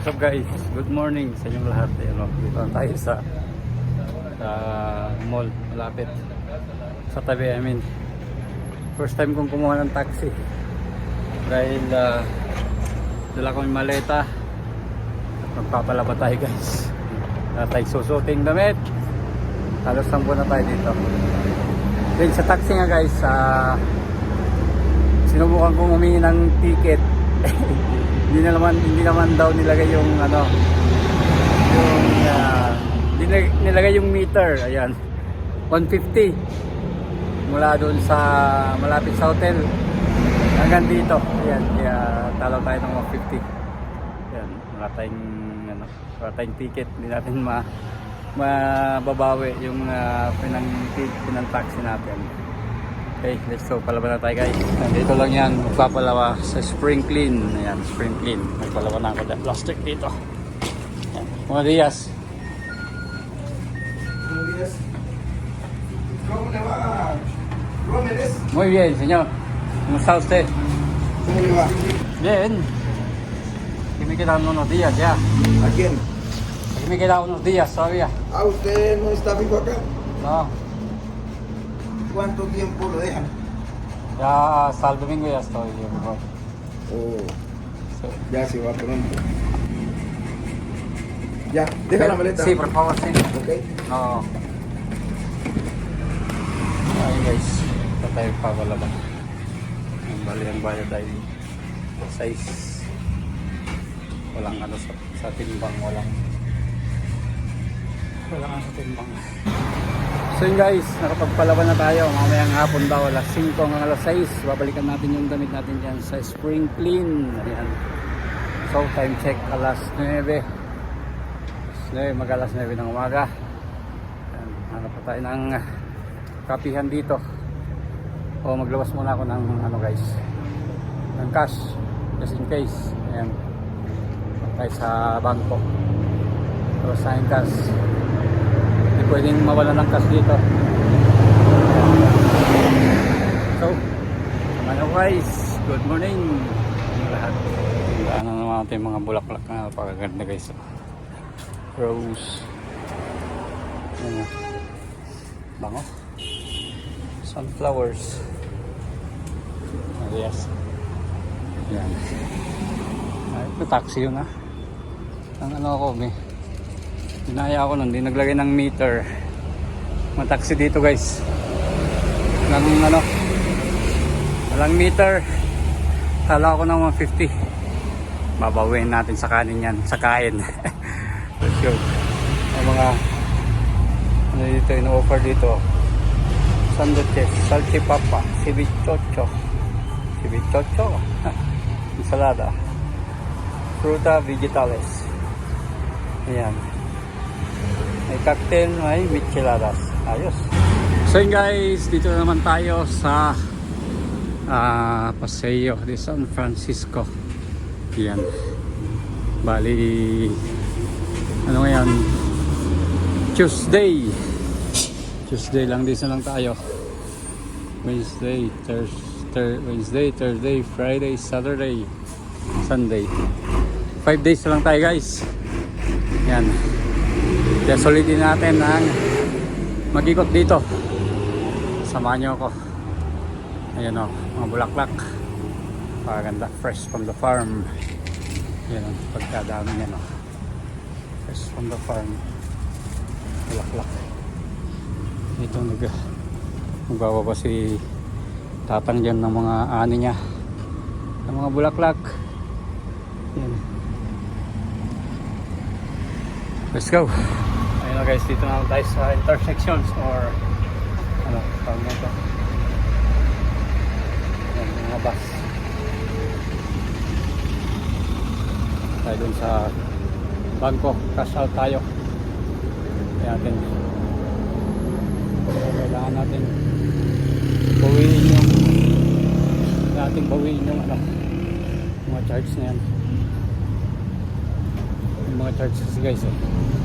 what's up guys? Good morning sa inyong lahat. Ayan, no? Dito tayo sa sa mall, malapit. Sa tabi, I mean. First time kong kumuha ng taxi. Dahil uh, dala ko maleta. At magpapalaba tayo guys. Na tayo susuting damit. Halos sampo na tayo dito. Then sa taxi nga guys, ah sinubukan kong humingi ng ticket. hindi na naman hindi naman daw nilagay yung ano yung uh, nilag- nilagay yung meter. Ayan. 150 mula doon sa malapit sa hotel hanggang dito. Ayan, kaya talo tayo ng 150. Ayan, wala tayong ano, wala tayong ticket. Hindi natin ma mababawi yung uh, pinang pinang taxi natin. Okay, let's go. Palaban na tayo guys. Dito lang yan. Magpapalawa sa spring clean. Ayan, spring clean. Magpalawa na ako dahil plastic dito. Ayan. Mga Diaz. Buenos días. ¿Cómo le va? Gómez, Muy bien, señor. ¿Cómo está usted? ¿cómo le va? Bien. Aquí me quedan unos días ya. ¿A quién? Aquí me quedan unos días todavía. Ah, ¿usted no está vivo acá? No, ¿Cuánto tiempo lo dejan? ya hasta el domingo ya estoy. yo. Oh, Sí. ya se va pronto. Ya, deja la maleta. Sí, por favor, sí. Ok. No. Ay guys, ito tayo pabalaban. Ang bali ang bayad ay 6. Walang ano sa, sa timbang, walang walang ano sa timbang. So yun guys, nakapagpalaban na tayo. Mamayang hapon daw, alas 5 hanggang alas 6. Babalikan natin yung damit natin dyan sa spring clean. Ayan. So time check alas 9. Alas 9, mag alas 9 ng umaga. Ayan, hanap pa tayo ng kapihan dito. O maglawas muna ako ng ano guys, ng cash just in case. Ayan. Tayo sa bangko. So sign cash. Pwedeng mawala ng cash dito. So, ano guys, good morning. Lahat. Ano naman natin mga bulaklak na napakaganda guys. Rose. Ano. Bango. Sunflowers. Oh, yes. Yan. Ay, ito taxi yun ah. Ang ano ako, may Dinaya ako nun, di naglagay ng meter. Mga taxi dito guys. Walang ano, walang meter. Kala ko ng 150. Babawin natin sa kanin yan, sa kain. Let's go. Ang mga ano dito, ino-offer dito. Sanduches, salchipapa, cevichocho. Cevichocho. Ensalada. Fruta vegetales. Ayan. May cocktail, may micheladas. Ayos. So guys, dito na naman tayo sa ah Paseo de San Francisco. Yan. Bali, ano ngayon? Tuesday. Tuesday lang, dito lang tayo. Wednesday, Thursday, Wednesday, Thursday, Friday, Saturday, Sunday. Five days na lang tayo guys. Yan. Kaya solidin natin ang mag-ikot dito. Samahan nyo ako. Ayan o, mga bulaklak. Paganda, fresh from the farm. Yan o, pagkadami yan o. Fresh from the farm. Bulaklak. Ito nag nagbababa si tatang dyan ng mga ani niya. Ng mga bulaklak. Yan. Let's go. Na guys, dito na tayo sa intersections or ano, tawag na ito. Ayan, mga bus. Tayo dun sa bangko, cash out tayo. Kaya natin. Kailangan natin bawiin yung natin bawiin yung ano, mga charge na yan yung mga charges guys eh.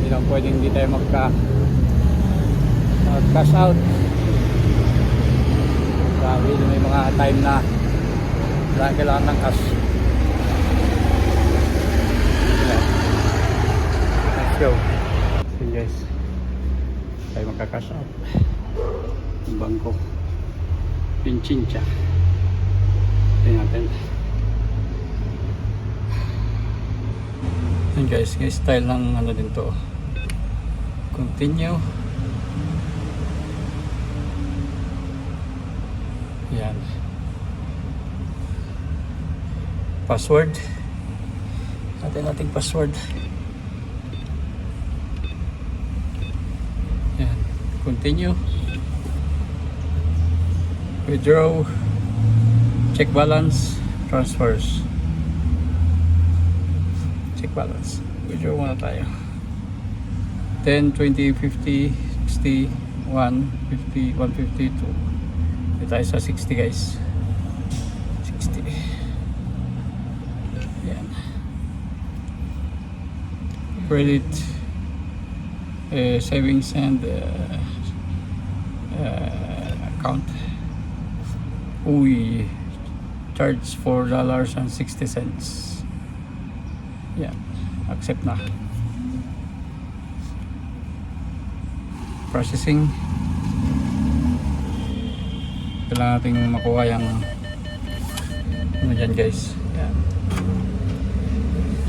Hindi lang pwedeng hindi tayo magka mag cash out dahil may mga time na kailangan kailangan ng cash go. So guys, tayo magka-cash out. Yung bangko. Pinchincha. Tingnan natin. Yun guys, guys, style ng ano din to. Continue. Yan. Password. Natin nating password. Yan. Continue. Withdraw. Check balance. Transfers. Check balance. Withdraw muna tayo. 10, 20, 50, 60, 1, 50, 150, 2. Dito tayo sa 60 guys. 60. Yan. Credit uh, savings and uh, uh, account. Uy, charge $4 and 60 cents. Yan. Accept na. Processing. Kailangan natin makuha yung ano dyan guys. Yan.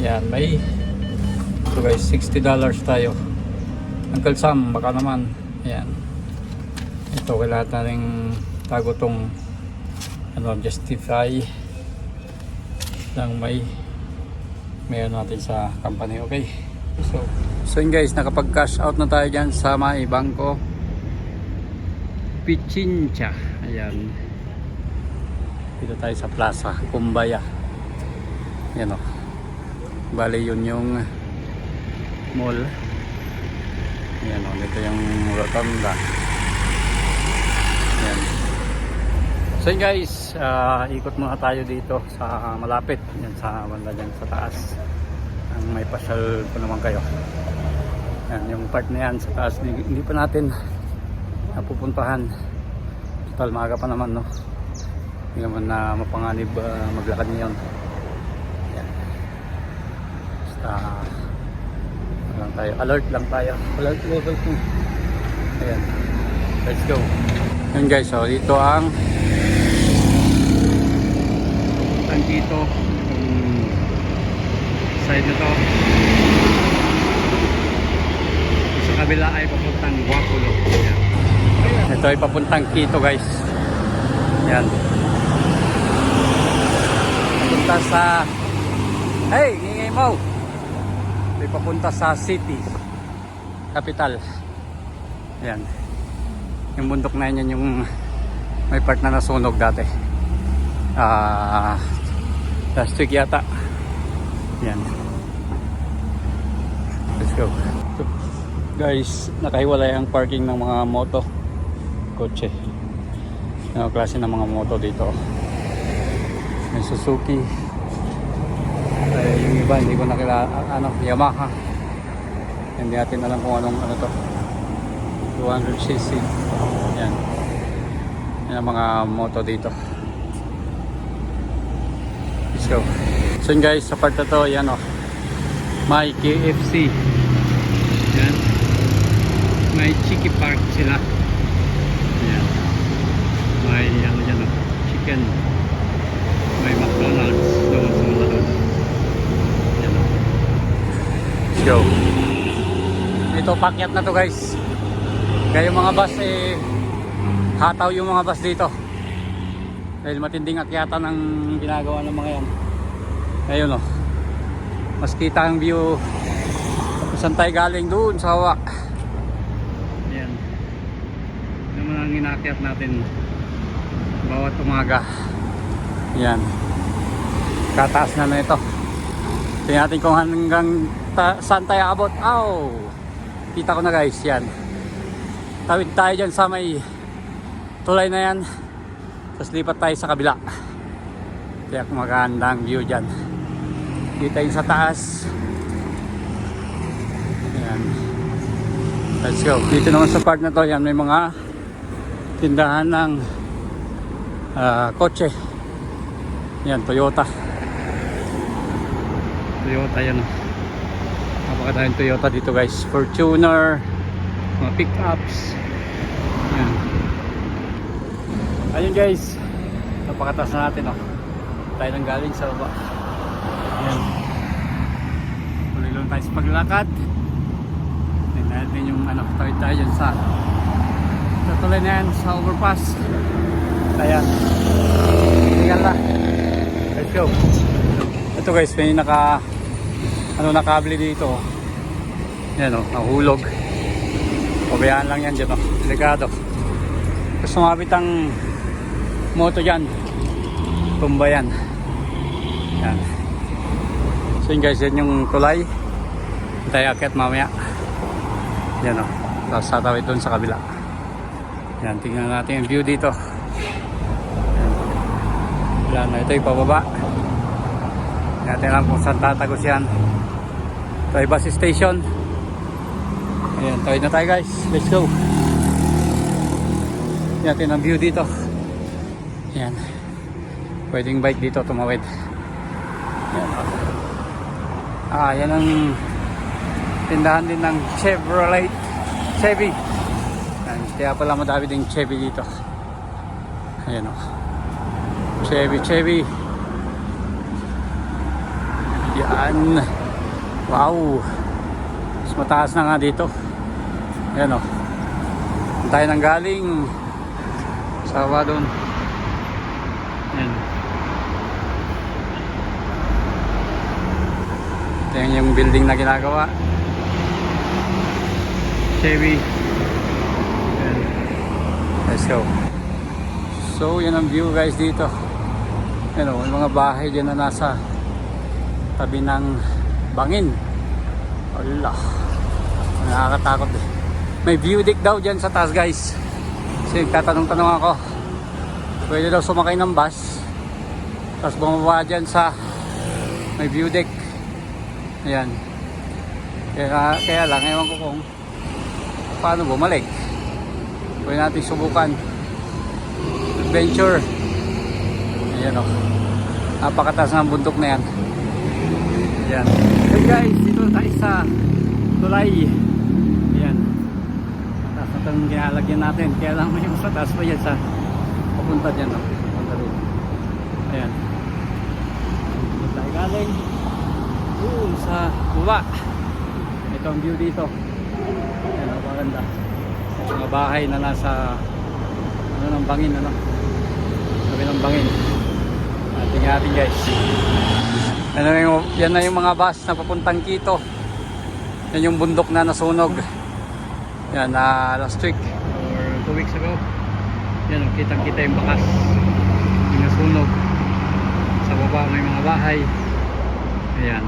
Yan. May ito guys, $60 tayo. Uncle Sam, baka naman. Yan. Ito, kailangan natin tago tong ano, justify lang may mayon natin sa company. Okay. So, yun guys, nakapag cash out na tayo dyan sa may bangko. Pichincha. Ayan. Dito tayo sa plaza, Kumbaya. Yan o. Bali yun yung mall. Yan o, dito yung rotunda. Yan. So yun guys, ah, ikot muna tayo dito sa malapit. Yan sa banda dyan sa taas. Ang may pasyal pa naman kayo. Yan, yung part na yan sa taas, hindi, hindi pa natin napupuntahan. Total maaga pa naman no. Hindi naman na mapanganib ah, maglakad ngayon. Yan. Basta ano lang tayo, alert lang tayo. Alert level 2. Ayan. Let's go. Yun guys, so dito ang dito side na to. Sa kabila ay papuntang Guapulo Yan. ito ay papuntang Quito guys. Yan papunta sa hey ngingay mo. Ito ay papunta sa city capital. Yan yung bundok na yan yung may part na nasunog dati. Ah last week yata. Yan go. So, guys nakahiwalay ang parking ng mga moto. Kotse. Yung klase ng mga moto dito. May Suzuki. Eh, yung iba hindi ko nakilala ano Yamaha. Hindi natin alam kung anong ano to. 200cc yan. Yan ang mga moto dito. Let's go. So guys sa part na to yan o may KFC yan may Chiki Park sila. Yan may ano dyan o chicken. May McDonald's doon sa mga doon yan o let's go. Ito pakyat na to guys. Kaya yung mga bus eh hataw yung mga bus dito. Dahil matinding akyatan ang ginagawa ng mga yan. Ayun oh. Mas kita ang view kung saan tayo galing. Doon sa hawa yan yan naman ang inakyat natin bawat umaga. Yan. Kataas na na ito. Tingnan natin kung hanggang ta- saan tayo abot aw! Kita ko na guys. Yan. Tawid tayo dyan sa may tulay na yan. Tapos lipat tayo sa kabila. Kaya maganda ang view dyan. Kita yung sa taas. Yan. Let's go. Dito naman sa part na to yan may mga tindahan ng ah, kotse yan Toyota Toyota yan. Napakadaming Toyota dito guys. Fortuner, mga pickups. Yan. Ayun guys. Napakatas na natin oh. Tayo nang galing sa baba. Yan. Tuloy lang tayo sa paglalakad. Tingnan natin yung ano, tayo dyan sa na yan sa overpass. Ayan. Tingnan na. Let's go. Ito guys, may naka ano nakabili dito. Yan oh, nahulog. Pabayaan lang yan dyan oh. Delikado. Tapos sumabit ang moto dyan. Tumba yan. Yan. So yun guys, yan yung tulay. Tayo akit mamaya. Yan o. Tapos tatawid doon sa kabila. Yan, tingnan natin yung view dito. Yan. Na. Ito yung pababa. Natin alam kung saan tatagos yan. Ito ay bus station. Ayan, tawid na tayo guys. Let's go. Natin ang view dito. Yan. Pwedeng bike dito tumawid. Yan. Ah, yan ang tindahan din ng Chevrolet Chevy. Kaya pala madami ding Chevy dito. Ayan o. Chevy, Chevy. Yan. Wow. Mas mataas na nga dito. Ayan o. Tayo nang galing. Sawa doon. Yan. Ito yung building na ginagawa. Chevy. Go. So, yan ang view guys dito. Yan o, yung mga bahay dyan na nasa tabi ng bangin. Allah. Nakakatakot eh. May view deck daw dyan sa taas guys. Kasi nagtatanong-tanong ako. Pwede daw sumakay ng bus. Tapos bumaba dyan sa may view deck. Ayan. Kaya, kaya lang, ewan ko kung paano bumalik. Pwede natin subukan. Adventure. Ayan o. Napakataas ng bundok na yan. Ayan. Hey guys, dito tayo sa tulay. Ayan. Mataas na itong ginalagyan natin. Kaya lang may mas mataas pa yan sa papunta dyan. Oh. Papunta. Ayan. Tayo galing. Doon sa baba. Ito ang view dito. Ayan, ang maganda. Mga bahay na nasa ano ng bangin ano. Sabi ng bangin. Tingnan natin guys. Ano yung, yan na yung mga bus na papuntang Quito. Yan yung bundok na nasunog. Yan, na last week or two weeks ago. Yan, kitang kita yung bakas. Yung nasunog. Sa baba may mga bahay. Ayan.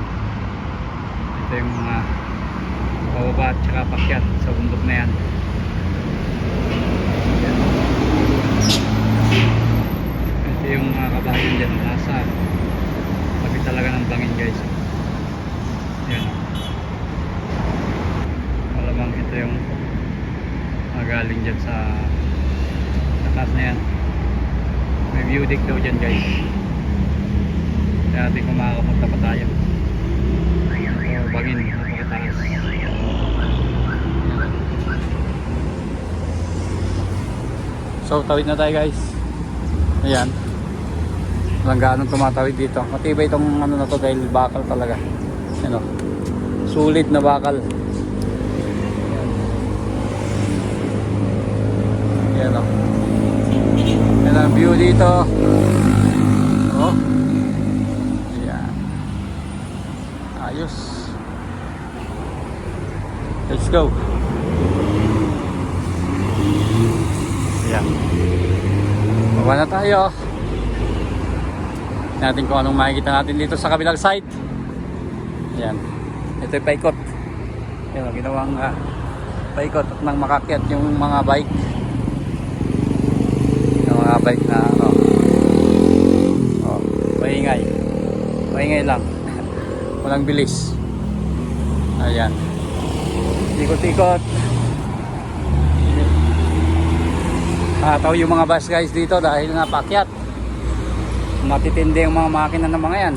Ito yung mga pababa at saka pakyat sa bundok na yan. Ayan. Ito yung mga kabahayan dyan. Nasa tabi talaga ng bangin guys. Ayan. Malamang ito yung magaling dyan sa taas na yan. May view deck daw dyan guys. Kaya natin kung makakapunta pa tayo. Ito bangin, napakataas. So tawid na tayo guys. Ayan. Walang gaano tumatawid dito. Matibay itong ano na to dahil bakal talaga. Ano? Sulit na bakal. Ayan o. Ayan ang view dito. Oh. Ayan. Ayos. Let's go. Ayan. Baba na tayo. Natin kung anong makikita natin dito sa kabilang side. Ayan. Ito yung paikot. Ayan, ang ginawang ah, paikot at nang makakyat yung mga bike. Yung mga bike na ano. Oh, maingay. Maingay lang. Walang bilis. Ayan. Ikot-ikot. Nakataw yung mga bus guys dito dahil napakyat. Matitindi ang mga makina ng mga yan.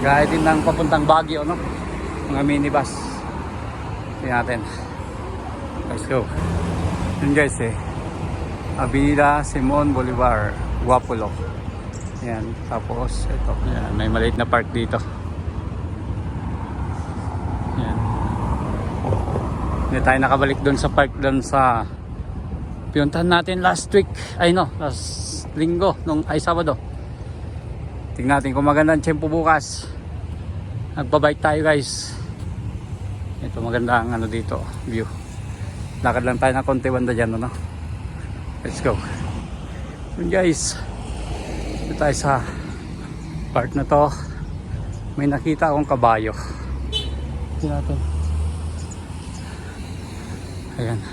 Gaya din ng papuntang Baguio, no? mga minibus. Tingnan natin. Let's go. Yun guys eh. Avenida Simon Bolivar, Guapulo. Yan. Tapos ito. Yan. May maliit na park dito. Yan. Hindi tayo nakabalik doon sa park doon sa pinuntahan natin last week. Ay no, last linggo. Nung, ay Sabado. Tingnan natin kung maganda ang tiyempo bukas. Nagbabike tayo guys. Ito maganda ang ano dito, view. Lakad lang tayo ng konti banda dyan, ano? Let's go. Yun guys. Ito tayo sa part na to. May nakita akong kabayo. Tingnan. Ayan.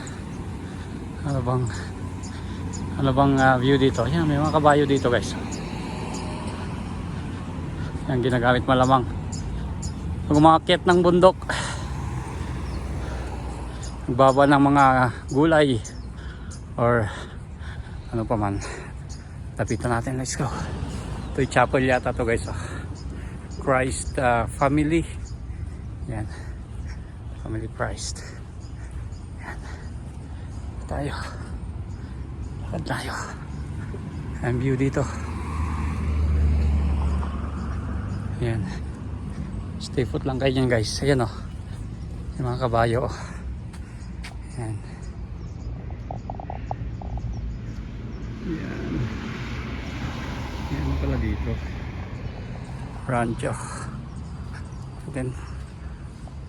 Ano bang ano bang ah, view dito? Yan, may mga kabayo dito guys. Yan ginagamit malamang. Pag ng bundok. Nagbaba ng mga gulay or ano pa man. Tapitan natin, let's go. Ito yung chapel yata to guys. Oh. Christ ah, Family. Yan. Family Christ. Yan. Tayo. Lakad tayo. Ang view dito. Yan. Stay foot lang kayo guys. Ayan oh. Yung mga kabayo. oh. Yan. Yan. Yan ano pala dito. Rancho. Then,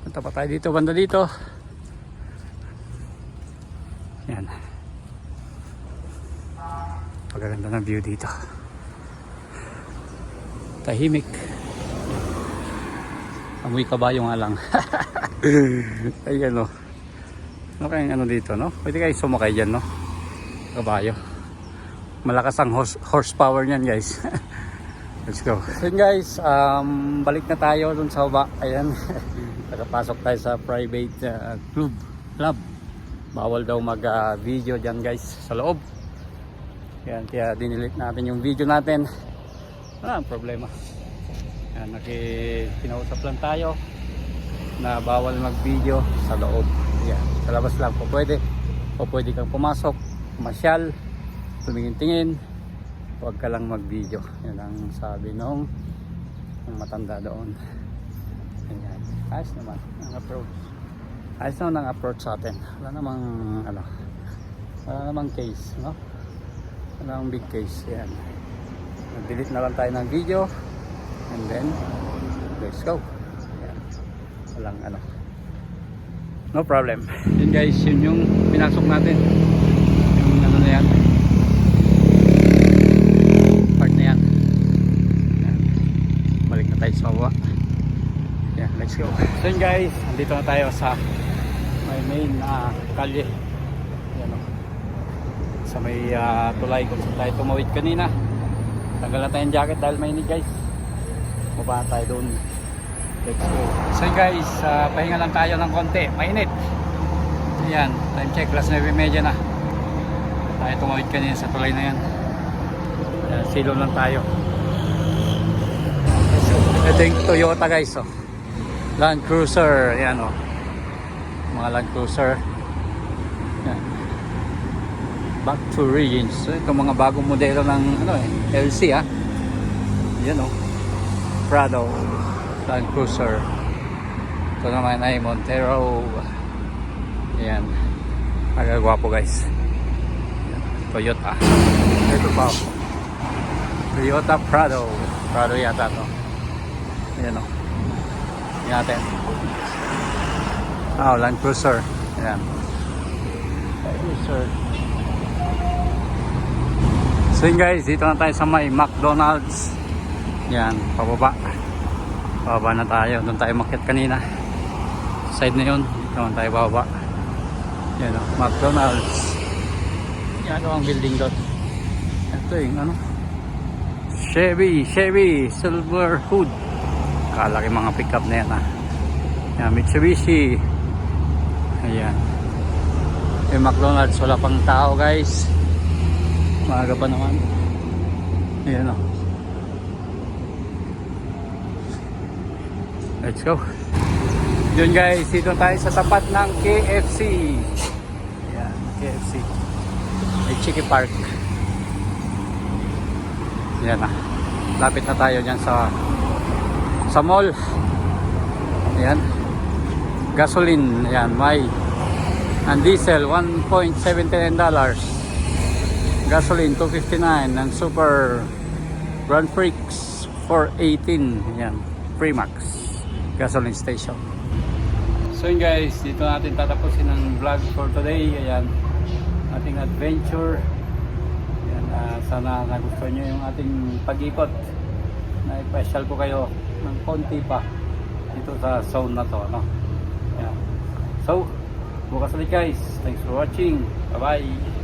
punta pa tayo dito. Banda dito. Yan. Pagaganda ng view dito. Tahimik. Amoy kabayo nga lang. Ayan o. Ano kayang ano dito, no? Pwede kayo sumakay dyan, no? Kabayo. Malakas ang horse, horsepower niyan, guys. Let's go. So guys, um, balik na tayo dun sa baba. Ayan. Nakapasok tayo sa private uh, club. Club. Bawal daw mag-video dyan guys sa loob. Yan, kaya dinilit natin yung video natin. Wala ang problema. Yan, nakikinausap lang tayo na bawal mag-video sa loob. Yan, sa labas lang po pwede. O pwede kang pumasok, masyal, tumingin-tingin, huwag ka lang mag-video. Yan ang sabi nung, matanda doon. Ayan. Ayos naman ang approach. Ayos naman ang approach sa atin. Wala namang ano, wala namang case, no? Namang big case. Yan. Nag-delete na lang tayo ng video. And then, let's go. Yan. Walang ano. No problem. Yun guys, yun yung pinasok natin. Yung ano na yan. Part na yan. Yan. Balik na tayo sa baba. Yan, let's go. So yun guys, andito na tayo sa may main na kalye. Sa may ah, tulay kung saan tayo tumawid kanina. Tanggal na tayong jacket dahil mainit guys. Baba tayo doon. Let's go. So guys, ah, pahinga lang tayo ng konti. Mainit. Ayan, time check, last 9.30 na. Tayo tumawid kanina sa tulay na yan. Ayan, silo lang tayo. So, ito yung Toyota guys. Oh. Land Cruiser. Ayan oh. Mga Land Cruiser. Back to origins. So, ito mga bagong modelo ng ano eh, LC ah. Yan oh. Prado. Land Cruiser. Ito naman ay Montero. Ayan. Agagwapo guys. Toyota. Ito pa. oh. Toyota Prado. Prado yata to. Ayan o. Ayan natin. Ah, Land Cruiser. Ayan. Land Cruiser. So yun guys, dito na tayo sa may McDonald's. Yan, pababa. Pababa na tayo. Doon tayo makit kanina. Side na yun. Dito naman tayo bababa. Yan o, McDonald's. Yan o ang building doon. Ito yung ano. Chevy, Chevy, Silver Hood. Kalaki mga pickup na yan ha. Yan, Mitsubishi. Ayan. Yung McDonald's, wala pang tao guys. Maaga pa naman. Ayan o. Let's go. Yun guys, dito tayo sa tapat ng KFC. Yan, KFC. May Chicky Park. Yan na. Lapit na tayo dyan sa sa mall. Yan. Gasoline. Yan, may ang diesel 1.79 dollars. Gasoline 259 and super Grand Prix 418. Yan, Premax gasoline station. So yun guys, dito natin tatapusin ang vlog for today. Ayan, ating adventure. Ayan, ah, sana nagustuhan nyo yung ating pag-ikot. Na-special ko kayo ng konti pa dito sa zone na to. No? Ayan. So, bukas ulit guys. Thanks for watching. Bye-bye.